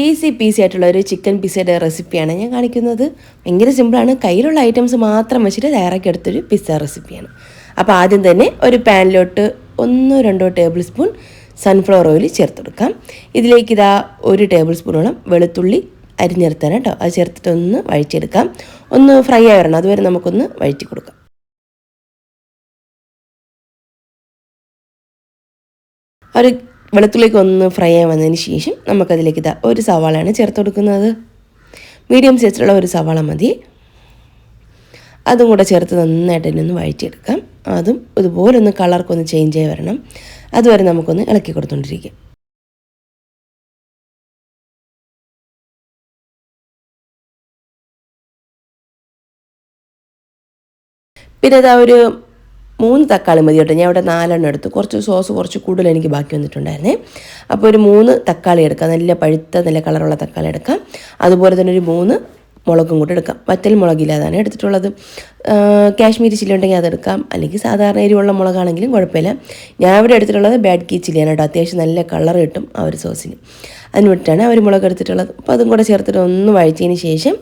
Easy peasy ആയിട്ടുള്ള ഒരു chicken പിസയുടെ റെസിപ്പിയാണ് ഞാൻ കാണിക്കുന്നത്. ഭയങ്കര സിമ്പിളാണ് കയ്യിലുള്ള ഐറ്റംസ് മാത്രം വെച്ചിട്ട് തയ്യാറാക്കി എടുത്തൊരു പിസ്സ റെസിപ്പിയാണ് അപ്പോൾ ആദ്യം തന്നെ ഒരു പാനിലോട്ട് ഒന്നോ രണ്ടോ ടേബിൾ സ്പൂൺ സൺഫ്ലവർ ഓയിൽ ചേർത്തെടുക്കാം. ഇതിലേക്ക് ഇതാ ഒരു ടേബിൾ സ്പൂണോളം വെളുത്തുള്ളി അരിഞ്ഞെടുത്താണ് കേട്ടോ അത് ചേർത്തിട്ട് ഒന്ന് വഴിച്ചെടുക്കാം ഒന്ന് ഫ്രൈ ആയി വരണം. അതുവരെ നമുക്കൊന്ന് വഴിച്ചു കൊടുക്കാം. ഒരു വെളുത്തുള്ളിക്ക് ഒന്ന് ഫ്രൈ ആയി വന്നതിന് ശേഷം നമുക്കതിലേക്ക് ഇതാ ഒരു സവാളയാണ് ചേർത്ത് കൊടുക്കുന്നത്. മീഡിയം സൈസിലുള്ള ഒരു സവാള മതി. അതും കൂടെ ചേർത്ത് നന്നായിട്ട് തന്നെ ഒന്ന് വഴറ്റിയെടുക്കാം. അതും ഇതുപോലെ ഒന്ന് കളർക്കൊന്ന് ചേഞ്ച് ആയി വരണം. അതുവരെ നമുക്കൊന്ന് ഇളക്കി കൊടുത്തുകൊണ്ടിരിക്കാം പിന്നെ ഇതാ ഒരു മൂന്ന് തക്കാളി മതി കേട്ടോ. ഞാൻ ഇവിടെ നാലെണ്ണം എടുത്തു. കുറച്ച് സോസ് കുറച്ച് കൂടുതൽ എനിക്ക് ബാക്കി വന്നിട്ടുണ്ടായിരുന്നേ. അപ്പോൾ ഒരു മൂന്ന് തക്കാളി എടുക്കാം. നല്ല പഴുത്ത നല്ല കളറുള്ള തക്കാളി എടുക്കാം. അതുപോലെ തന്നെ ഒരു മൂന്ന് മുളകും കൂടെ എടുക്കാം. വറ്റൽ മുളകില്ലാതാണ് എടുത്തിട്ടുള്ളത്. കാശ്മീരി ചില്ലി ഉണ്ടെങ്കിൽ അതെടുക്കാം അല്ലെങ്കിൽ സാധാരണ എരിവുള്ള മുളകാണെങ്കിലും കുഴപ്പമില്ല. ഞാൻ ഇവിടെ എടുത്തിട്ടുള്ളത് ബാഡ് കീ ചില്ലിയാണ് കേട്ടോ. അത്യാവശ്യം നല്ല കളർ കിട്ടും ആ ഒരു സോസിന്. അതിന് വേണ്ടിയിട്ടാണ് ഒരു മുളക് എടുത്തിട്ടുള്ളത്. അപ്പോൾ അതും കൂടെ ചേർത്തിട്ട് ഒന്ന് വഴിച്ചതിന് ശേഷം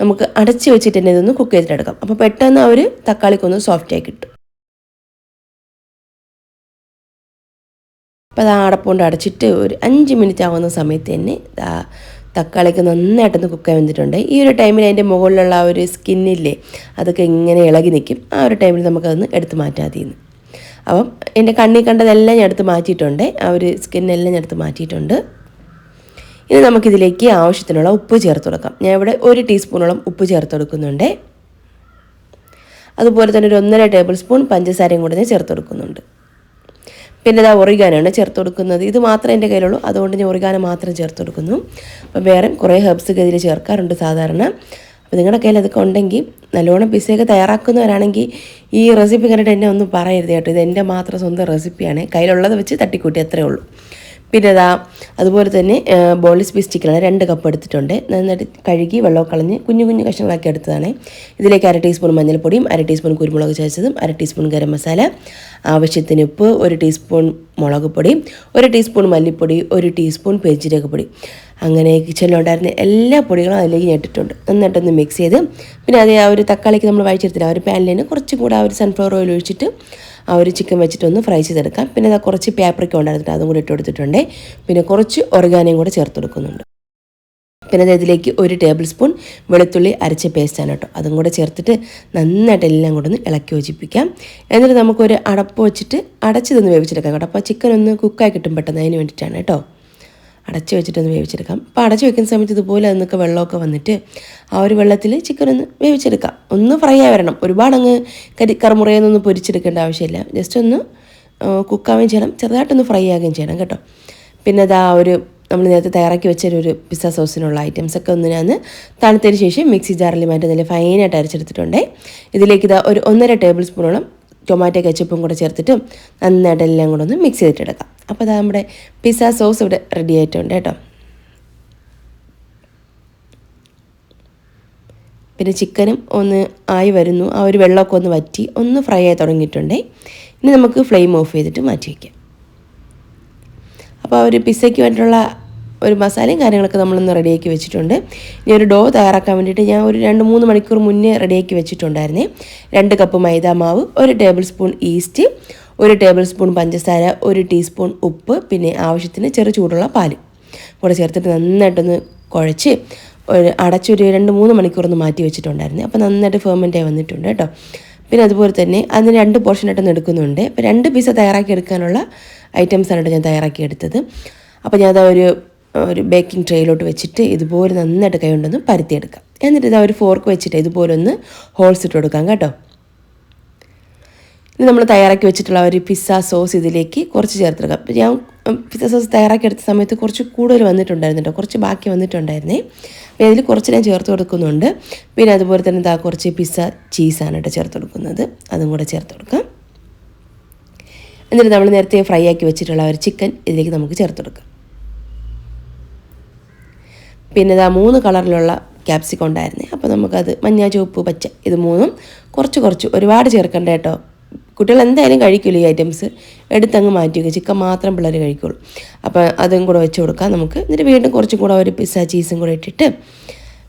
നമുക്ക് അടച്ച് വെച്ചിട്ട് തന്നെ ഇതൊന്ന് കുക്ക് ചെയ്തിട്ടെടുക്കാം അപ്പോൾ പെട്ടെന്ന് ഒരു തക്കാളിക്കൊന്ന് സോഫ്റ്റായി കിട്ടും. അപ്പോൾ അത് അടപ്പുകൊണ്ട് അടച്ചിട്ട് ഒരു അഞ്ച് മിനിറ്റ് ആവുന്ന സമയത്ത് തന്നെ തക്കാളിക്ക് നന്നായിട്ടൊന്ന് കുക്കായി വന്നിട്ടുണ്ട്. ഈ ഒരു ടൈമിൽ അതിന്റെ മുകളിലുള്ള ആ ഒരു സ്കിന്നില്ലേ അതൊക്കെ ഇങ്ങനെ ഇളകി നിൽക്കും ആ ഒരു ടൈമിൽ നമുക്കതൊന്ന് എടുത്ത് മാറ്റാൻ മതിയെന്ന് അപ്പം എന്റെ കണ്ണിൽ കണ്ടതെല്ലാം ഞാൻ എടുത്ത് മാറ്റിയിട്ടുണ്ട്. ആ ഒരു സ്കിന്നെല്ലാം ഞാൻ എടുത്ത് മാറ്റിയിട്ടുണ്ട്. ഇനി നമുക്കിതിലേക്ക് ആവശ്യത്തിനുള്ള ഉപ്പ് ചേർത്ത് കൊടുക്കാം. ഞാൻ ഇവിടെ ഒരു ടീസ്പൂണോളം ഉപ്പ് ചേർത്ത് കൊടുക്കുന്നുണ്ട്. അതുപോലെ തന്നെ ഒരു ഒന്നര ടേബിൾ സ്പൂൺ പഞ്ചസാരയും കൂടെ ഞാൻ ചേർത്ത് കൊടുക്കുന്നുണ്ട്. പിന്നെ ഇതാ ഒറിഗാനാണ് ചേർത്ത് കൊടുക്കുന്നത്. ഇത് മാത്രമേ എന്റെ കയ്യിലുള്ളൂ. അതുകൊണ്ട് ഞാൻ ഒറിഗാന മാത്രം ചേർത്ത് കൊടുക്കുന്നു. അപ്പോൾ വേറെ കുറേ ഹെർബ്സ് ഇതിൽ ചേർക്കാറുണ്ട് സാധാരണ. അപ്പോൾ നിങ്ങളുടെ കയ്യിൽ അതൊക്കെ ഉണ്ടെങ്കിൽ നല്ലോണം പിസയൊക്കെ തയ്യാറാക്കുന്നവരാണെങ്കിൽ ഈ റെസിപ്പി കണ്ടിട്ട് എന്നെ ഒന്നും പറയരുത് കേട്ടോ. ഇത് എന്റെ മാത്രം സ്വന്തം റെസിപ്പിയാണ് കയ്യിലുള്ളത് വെച്ച് തട്ടിക്കൂട്ടി അത്രേ ഉള്ളൂ. പിന്നെ അതാ അതുപോലെ തന്നെ ബോളിസ് ചിക്കനാണ് രണ്ട് കപ്പ് എടുത്തിട്ടുണ്ട്. നന്നായിട്ട് കഴുകി വെള്ളം കളഞ്ഞ് കുഞ്ഞു കുഞ്ഞു കഷ്ണങ്ങളാക്കി എടുത്തതാണ്. ഇതിലേക്ക് അര ടീസ്പൂൺ മഞ്ഞൾപ്പൊടിയും അര ടീസ്പൂൺ കുരുമുളക് ചതച്ചതും അര ടീസ്പൂൺ ഗരം മസാല ആവശ്യത്തിന് ഉപ്പ് ഒരു ടീസ്പൂൺ മുളക് പൊടി ഒരു ടീസ്പൂൺ മല്ലിപ്പൊടി ഒരു ടീസ്പൂൺ പെരിഞ്ചീരകപ്പൊടി. അങ്ങനെ കിച്ചണിലുണ്ടായിരുന്ന എല്ലാ പൊടികളും അതിലേക്ക് ഞെട്ടിട്ടുണ്ട്. നന്നായിട്ടൊന്ന് മിക്സ് ചെയ്ത് പിന്നെ അതേ ആ ഒരു തക്കാളിക്ക് നമ്മൾ വഴിച്ചെടുത്തില്ല ആ ഒരു പാനിൽ തന്നെ കുറച്ചും കൂടെ ആ ഒരു സൺഫ്ലവർ ഓയിൽ ഒഴിച്ചിട്ട് ആ ഒരു ചിക്കൻ വെച്ചിട്ട് ഒന്ന് ഫ്രൈ ചെയ്തെടുക്കാം. പിന്നെ അത് കുറച്ച് പേപ്പറൊക്കെ ഉണ്ടായിരുന്നു അതും കൂടി ഇട്ട് കൊടുത്തിട്ടുണ്ട്. പിന്നെ കുറച്ച് ഒറിഗാനയും കൂടെ ചേർത്ത് കൊടുക്കുന്നുണ്ട്. പിന്നെ അത് ഇതിലേക്ക് ഒരു ടേബിൾ സ്പൂൺ വെളുത്തുള്ളി അരച്ച പേസ്റ്റാണ് കേട്ടോ. അതും കൂടെ ചേർത്തിട്ട് നന്നായിട്ട് എല്ലാം കൂടെ ഒന്ന് ഇളക്കി യോജിപ്പിക്കാം. എന്നിട്ട് നമുക്കൊരു അടപ്പ് വെച്ചിട്ട് അടച്ചിതൊന്ന് വേവിച്ചെടുക്കാം കേട്ടോ. അപ്പോൾ ചിക്കൻ ഒന്ന് കുക്കായി കിട്ടും പെട്ടെന്ന്. അതിന് വേണ്ടിയിട്ടാണ് കേട്ടോ. അടച്ച് വെച്ചിട്ടൊന്ന് വേവിച്ചെടുക്കാം. അപ്പോൾ അടച്ചു വെക്കുന്ന സമയത്ത് ഇതുപോലെ അതിനൊക്കെ വെള്ളമൊക്കെ വന്നിട്ട് ആ ഒരു വെള്ളത്തിൽ ചിക്കൻ ഒന്ന് വേവിച്ചെടുക്കാം. ഒന്ന് ഫ്രൈ ആയി വരണം. ഒരുപാട് അങ്ങ് കരി കറുമുറയൊന്നും പൊരിച്ചെടുക്കേണ്ട ആവശ്യമില്ല. ജസ്റ്റ് ഒന്ന് കുക്കാവുകയും ചെയ്യണം. ചെറുതായിട്ടൊന്ന് ഫ്രൈ ആകുകയും ചെയ്യണം കേട്ടോ. പിന്നെ അത് ആ ഒരു നമ്മൾ നേരത്തെ തയ്യാറാക്കി വെച്ചൊരു പിസ്സ സോസിനുള്ള ഐറ്റംസ് ഒക്കെ ഒന്ന് ഞാൻ തണുത്തതിന് ശേഷം മിക്സി ജാറിൽ മാറ്റി നല്ല ഫൈനായിട്ട് അരച്ചെടുത്തിട്ടുണ്ടേ. ഇതിലേക്ക് ഇതാ ഒരു ഒന്നര ടേബിൾ സ്പൂണോളം ടൊമാറ്റോ കച്ചപ്പും കൂടെ ചേർത്തിട്ട് നന്നായിട്ട് എല്ലാം കൂടെ ഒന്ന് മിക്സ് ചെയ്തിട്ടെടുക്കാം. അപ്പോൾ അതാ നമ്മുടെ പിസ്സ സോസ് ഇവിടെ റെഡി ആയിട്ടുണ്ട് കേട്ടോ. പിന്നെ ചിക്കനും ഒന്ന് ആയി വരുന്നു. ആ ഒരു വെള്ളമൊക്കെ ഒന്ന് വറ്റി ഒന്ന് ഫ്രൈ ആയി തുടങ്ങിയിട്ടുണ്ടേ. ഇനി നമുക്ക് ഫ്ലെയിം ഓഫ് ചെയ്തിട്ട് മാറ്റി വയ്ക്കാം അപ്പോൾ ആ ഒരു പിസ്സയ്ക്ക് വേണ്ടിയിട്ടുള്ള ഒരു മസാലയും കാര്യങ്ങളൊക്കെ നമ്മളൊന്ന് റെഡിയാക്കി വെച്ചിട്ടുണ്ട്. ഇനി ഒരു ഡോ തയ്യാറാക്കാൻ വേണ്ടിയിട്ട് ഞാൻ ഒരു രണ്ട് മൂന്ന് മണിക്കൂർ മുന്നേ റെഡിയാക്കി വെച്ചിട്ടുണ്ടായിരുന്നേ. രണ്ട് കപ്പ് മൈദ മാവ് ഒരു ടേബിൾ സ്പൂൺ ഈസ്റ്റ് ഒരു ടേബിൾ സ്പൂൺ പഞ്ചസാര ഒരു ടീസ്പൂൺ ഉപ്പ് പിന്നെ ആവശ്യത്തിന് ചെറു ചൂടുള്ള പാൽ കൂടെ ചേർത്തിട്ട് നന്നായിട്ടൊന്ന് കുഴച്ച് ഒരു അടച്ചൊരു രണ്ട് മൂന്ന് മണിക്കൂറൊന്ന് മാറ്റി വെച്ചിട്ടുണ്ടായിരുന്നു. അപ്പോൾ നന്നായിട്ട് ഫെർമെന്റ് ആയി വന്നിട്ടുണ്ട് കേട്ടോ. പിന്നെ അതുപോലെ തന്നെ അതിന് രണ്ട് പോർഷനായിട്ടൊന്ന് എടുക്കുന്നുണ്ട്. അപ്പോൾ രണ്ട് പീസ് തയ്യാറാക്കി എടുക്കാനുള്ള ഐറ്റംസാണ് കേട്ടോ ഞാൻ തയ്യാറാക്കി എടുത്തത്. അപ്പോൾ ഞാനത് ഒരു ഒരു ബേക്കിംഗ് ട്രേയിലോട്ട് വെച്ചിട്ട് ഇതുപോലെ നന്നായിട്ട് കൈ കൊണ്ടൊന്ന് പരത്തിയെടുക്കാം. എന്നിട്ട് ഇതാ ഒരു ഫോർക്ക് വെച്ചിട്ട് ഇതുപോലെ ഒന്ന് ഹോൾസ് ഇട്ട് കൊടുക്കാം കേട്ടോ. ഇനി നമ്മൾ തയ്യാറാക്കി വെച്ചിട്ടുള്ള ഒരു പിസ്സ സോസ് ഇതിലേക്ക് കുറച്ച് ചേർത്തെടുക്കാം ഞാൻ പിസ്സ സോസ് തയ്യാറാക്കി എടുത്ത സമയത്ത് കുറച്ച് കൂടുതൽ വന്നിട്ടുണ്ടായിരുന്നു കേട്ടോ. കുറച്ച് ബാക്കി വന്നിട്ടുണ്ടായിരുന്നേ. അപ്പോൾ അതിൽ കുറച്ച് ഞാൻ ചേർത്ത് കൊടുക്കുന്നുണ്ട്. പിന്നെ അതുപോലെ തന്നെ ഇതാ കുറച്ച് പിസ്സ ചീസാണ് കേട്ടോ ചേർത്ത് കൊടുക്കുന്നത്. അതും കൂടെ ചേർത്ത് കൊടുക്കാം. എന്നിട്ട് നമ്മൾ നേരത്തെ ഫ്രൈ ആക്കി വെച്ചിട്ടുള്ള ഒരു ചിക്കൻ ഇതിലേക്ക് നമുക്ക് ചേർത്ത് കൊടുക്കാം. പിന്നെ ഇതാ മൂന്ന് കളറിലുള്ള ക്യാപ്സിക്കം ഉണ്ടായിരുന്നേ. അപ്പോൾ നമുക്കത് മഞ്ഞ ചുവപ്പ് പച്ച ഇത് മൂന്നും കുറച്ച് കുറച്ച് ഒരുപാട് ചേർക്കണ്ട കേട്ടോ. കുട്ടികൾ എന്തായാലും കഴിക്കില്ല ഈ ഐറ്റംസ് എടുത്തങ്ങ് മാറ്റി വയ്ക്കുക ചിക്കൻ മാത്രം പിള്ളേർ കഴിക്കുള്ളൂ. അപ്പോൾ അതും കൂടെ വെച്ച് കൊടുക്കാം നമുക്ക്. എന്നിട്ട് വീണ്ടും കുറച്ചും കൂടെ ഒരു പിസ്സ ചീസും കൂടെ ഇട്ടിട്ട്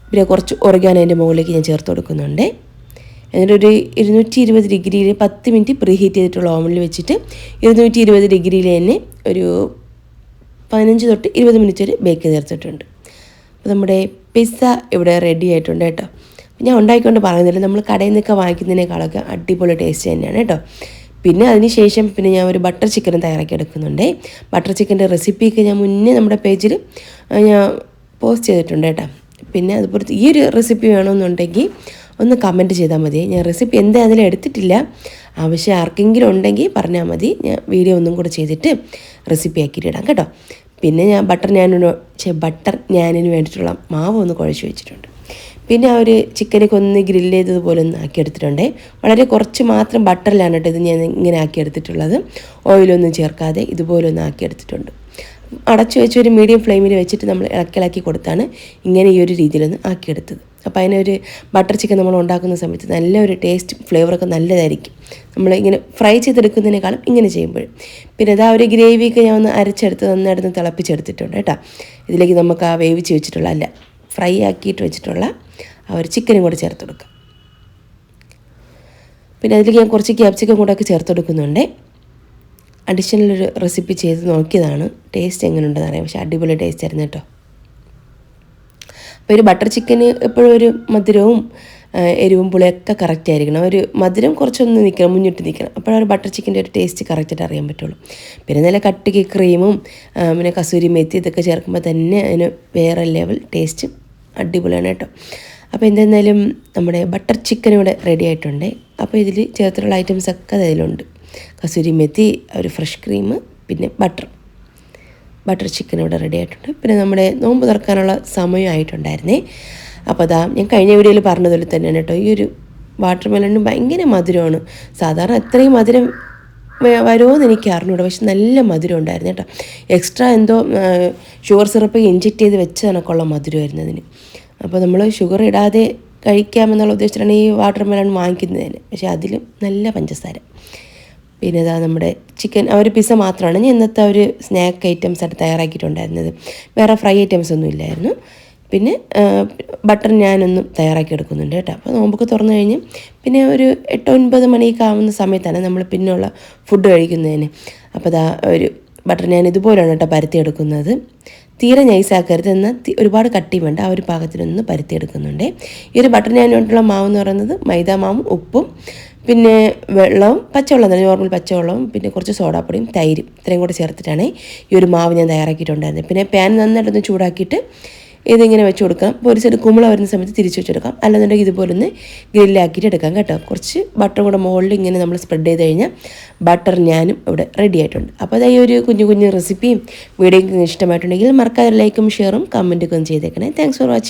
പിന്നെ കുറച്ച് ഒറിഗാനോ അതിന്റെ മുകളിലേക്ക് ഞാൻ ചേർത്ത് കൊടുക്കുന്നുണ്ട്. എന്നിട്ടൊരു ഇരുന്നൂറ്റി ഇരുപത് ഡിഗ്രിയിൽ പത്ത് മിനിറ്റ് പ്രീ ഹീറ്റ് ചെയ്തിട്ടുള്ള ഓവനിൽ വെച്ചിട്ട് ഇരുന്നൂറ്റി ഇരുപത് ഡിഗ്രിയിൽ തന്നെ ഒരു പതിനഞ്ച് തൊട്ട് ഇരുപത് മിനിറ്റ് വരെ ബേക്ക് ചെയ്തെടുത്തിട്ടുണ്ട് അപ്പോൾ നമ്മുടെ പിസ്സ ഇവിടെ റെഡി ആയിട്ടുണ്ട് കേട്ടോ. ഞാൻ ഉണ്ടാക്കിക്കൊണ്ട് പറയുന്നില്ല. നമ്മൾ കടയിൽ നിന്നൊക്കെ വാങ്ങിക്കുന്നതിനേക്കാളൊക്കെ അടിപൊളി ടേസ്റ്റ് തന്നെയാണ് കേട്ടോ. പിന്നെ അതിന് ശേഷം പിന്നെ ഞാൻ ഒരു ബട്ടർ ചിക്കൻ തയ്യാറാക്കി എടുക്കുന്നുണ്ട്. ബട്ടർ ചിക്കന്റെ റെസിപ്പിയൊക്കെ ഞാൻ മുന്നേ നമ്മുടെ പേജിൽ ഞാൻ പോസ്റ്റ് ചെയ്തിട്ടുണ്ട് കേട്ടോ. പിന്നെ അതുപോലെ ഈ ഒരു റെസിപ്പി വേണമെന്നുണ്ടെങ്കിൽ ഒന്ന് കമന്റ് ചെയ്താൽ മതി. ഞാൻ റെസിപ്പി എന്താ എന്തായാലും എടുത്തിട്ടില്ല. ആവശ്യം ആർക്കെങ്കിലും ഉണ്ടെങ്കിൽ പറഞ്ഞാൽ മതി. ഞാൻ വീഡിയോ ഒന്നും കൂടെ ചെയ്തിട്ട് റെസിപ്പി ആക്കിയിട്ട് ഇടാം കേട്ടോ. പിന്നെ ഞാൻ ബട്ടർ ഞാനിന് ബട്ടർ ഞാനിന് വേണ്ടിയിട്ടുള്ള മാവ് ഒന്ന് കുഴച്ച് വെച്ചിട്ടുണ്ട്. പിന്നെ ആ ഒരു ചിക്കനൊക്കെ ഒന്ന് ഗ്രില്ല് ചെയ്തതുപോലെ ഒന്ന് ആക്കിയെടുത്തിട്ടുണ്ട് വളരെ കുറച്ച് മാത്രം ബട്ടറിലാണ് കേട്ടോ ഇത് ഞാൻ ഇങ്ങനെ ആക്കിയെടുത്തിട്ടുള്ളത് ഓയിലൊന്നും ചേർക്കാതെ ഇതുപോലെ ഒന്ന് ആക്കിയെടുത്തിട്ടുണ്ട് അടച്ചു വെച്ച് ഒരു മീഡിയം ഫ്ലെയിമിൽ വെച്ചിട്ട് നമ്മൾ ഇളക്കിളക്കി കൊടുത്താണ് ഇങ്ങനെ ഈ ഒരു രീതിയിലൊന്ന് ആക്കിയെടുത്തത് അപ്പോൾ അതിനൊരു ബട്ടർ ചിക്കൻ നമ്മൾ ഉണ്ടാക്കുന്ന സമയത്ത് നല്ല ഒരു ടേസ്റ്റ് ഫ്ലേവറൊക്കെ നല്ലതായിരിക്കും. നമ്മൾ ഇങ്ങനെ ഫ്രൈ ചെയ്തെടുക്കുന്നതിനേക്കാളും ഇങ്ങനെ ചെയ്യുമ്പോൾ പിന്നെ അതാ ഒരു ഗ്രേവിയൊക്കെ ഞാൻ ഒന്ന് അരച്ചെടുത്ത് നന്നായിട്ട് തിളപ്പിച്ചെടുത്തിട്ടുണ്ട് കേട്ടോ. ഇതിലേക്ക് നമുക്ക് ആ വേവിച്ച് വെച്ചിട്ടുള്ള അല്ല ഫ്രൈ ആക്കിയിട്ട് വെച്ചിട്ടുള്ള ആ ഒരു ചിക്കനും കൂടെ ചേർത്ത് കൊടുക്കുക പിന്നെ അതിലേക്ക് ഞാൻ കുറച്ച് ക്യാപ്സിക്കം കൂടെ ഒക്കെ ചേർത്ത് കൊടുക്കുന്നുണ്ട്. അഡീഷണൽ ഒരു റെസിപ്പി ചെയ്ത് നോക്കിയതാണ്. ടേസ്റ്റ് എങ്ങനെയുണ്ടെന്ന് അറിയാം. പക്ഷേ അടിപൊളി ടേസ്റ്റ് ആയിരുന്നു കേട്ടോ. അപ്പോൾ ഒരു ബട്ടർ ചിക്കന് എപ്പോഴും ഒരു മധുരവും എരിവും പുളിയൊക്കെ കറക്റ്റ് ആയിരിക്കണം. ഒരു മധുരം കുറച്ചൊന്ന് നിൽക്കണം മുന്നിട്ട് നിൽക്കണം അപ്പോഴൊരു ബട്ടർ ചിക്കന്റെ ഒരു ടേസ്റ്റ് കറക്റ്റായിട്ട് അറിയാൻ പറ്റുള്ളൂ. പിന്നെ നല്ല കട്ടിക്ക് ക്രീമും പിന്നെ കസൂരി മെത്തി ഇതൊക്കെ ചേർക്കുമ്പോൾ തന്നെ അതിന് വേറെ ലെവൽ ടേസ്റ്റ് അടിപൊളിയാണ് കേട്ടോ. അപ്പോൾ എന്തായിരുന്നാലും നമ്മുടെ ബട്ടർ ചിക്കൻ ഇവിടെ റെഡി ആയിട്ടുണ്ട്. അപ്പോൾ ഇതിൽ ചേർത്തിട്ടുള്ള ഐറ്റംസ് ഒക്കെ അതിലുണ്ട്. കസൂരി മെത്തി ഒരു ഫ്രഷ് ക്രീം പിന്നെ ബട്ടർ ബട്ടർ ചിക്കൻ ഇവിടെ റെഡി ആയിട്ടുണ്ട്. പിന്നെ നമ്മുടെ നോമ്പ് തുറക്കാനുള്ള സമയമായിട്ടുണ്ടായിരുന്നേ. അപ്പോൾ അതാ ഞാൻ കഴിഞ്ഞ വീഡിയോയിൽ പറഞ്ഞതുപോലെ തന്നെയാണ് കേട്ടോ. ഈ ഒരു വാട്ടർ മെലണിന് ഭയങ്കര മധുരമാണ്. സാധാരണ അത്രയും മധുരം വരുമോ എന്ന് എനിക്ക് അറിഞ്ഞൂടെ. പക്ഷെ നല്ല മധുരം ഉണ്ടായിരുന്നു കേട്ടോ. എക്സ്ട്രാ എന്തോ ഷുഗർ സിറപ്പ് ഇഞ്ചക്ട് ചെയ്ത് വെച്ച കണക്കുള്ള മധുരമായിരുന്നു അതിന്. അപ്പോൾ നമ്മൾ ഷുഗർ ഇടാതെ കഴിക്കാമെന്നുള്ള ഉദ്ദേശത്തിലാണ് ഈ വാട്ടർ മെലൺ വാങ്ങിക്കുന്നതിന്. പക്ഷേ അതിലും നല്ല പഞ്ചസാര. പിന്നെ ഇതാ നമ്മുടെ ചിക്കൻ ആ ഒരു പിസ്സ മാത്രമാണ്. ഞാൻ ഇന്നത്തെ ഒരു സ്നാക്ക് ഐറ്റംസ് ആയിട്ട് തയ്യാറാക്കിയിട്ടുണ്ടായിരുന്നത്. വേറെ ഫ്രൈ ഐറ്റംസ് ഒന്നും ഇല്ലായിരുന്നു. പിന്നെ ബട്ടർ ഞാനൊന്നും തയ്യാറാക്കി എടുക്കുന്നുണ്ട് കേട്ടോ. അപ്പോൾ നോമ്പൊക്കെ തുറന്നു കഴിഞ്ഞ് പിന്നെ ഒരു എട്ട് ഒൻപത് മണിയൊക്കെ ആവുന്ന സമയത്താണ് നമ്മൾ പിന്നെയുള്ള ഫുഡ് കഴിക്കുന്നതിന്. അപ്പോൾ അതാ ഒരു ബട്ടർ ഞാൻ ഇതുപോലെയാണ് കേട്ടോ പരത്തിയെടുക്കുന്നത്. തീരെ നൈസാക്കരുത് എന്നാൽ ഒരുപാട് കട്ടി വേണ്ട. ആ ഒരു പാകത്തിനൊന്ന് പരത്തിയെടുക്കുന്നുണ്ട്. ഈ ഒരു ബട്ടർ ഞാൻ കൊണ്ടുള്ള മാവ് എന്ന് പറയുന്നത് മൈദ മാവും ഉപ്പും പിന്നെ വെള്ളവും പച്ചവെള്ളം തന്നെ നോർമൽ പച്ചവെള്ളവും പിന്നെ കുറച്ച് സോഡാപ്പൊടിയും തൈരും ഇത്രയും കൂടെ ചേർത്തിട്ടാണ് ഈ ഒരു മാവ് ഞാൻ തയ്യാറാക്കിയിട്ടുണ്ടായിരുന്നത്. പിന്നെ പാൻ നന്നായിട്ടൊന്ന് ചൂടാക്കിയിട്ട് ഇതിങ്ങനെ വെച്ച് കൊടുക്കാം. ഒരു സൈഡ് കുമ്പള വരുന്ന സമയത്ത് തിരിച്ച് വെച്ചെടുക്കാം അല്ലെന്നുണ്ടെങ്കിൽ ഇതുപോലെ ഒന്ന് ഗ്രില്ലാക്കിയിട്ട് എടുക്കാം കേട്ടോ. കുറച്ച് ബട്ടർ കൂടെ മുകളിൽ ഇങ്ങനെ നമ്മൾ സ്പ്രെഡ് ചെയ്ത് കഴിഞ്ഞാൽ ബട്ടർ ഞാനും ഇവിടെ റെഡി ആയിട്ടുണ്ട്. അപ്പോൾ അതായത് ഒരു കുഞ്ഞു കുഞ്ഞു റെസിപ്പിയും വീഡിയോ ഇഷ്ടമായിട്ടുണ്ടെങ്കിൽ മറക്കാതെ ലൈക്കും ഷെയറും കമന്റൊക്കെ ഒന്ന് ചെയ്തേക്കണേ. Thanks for watching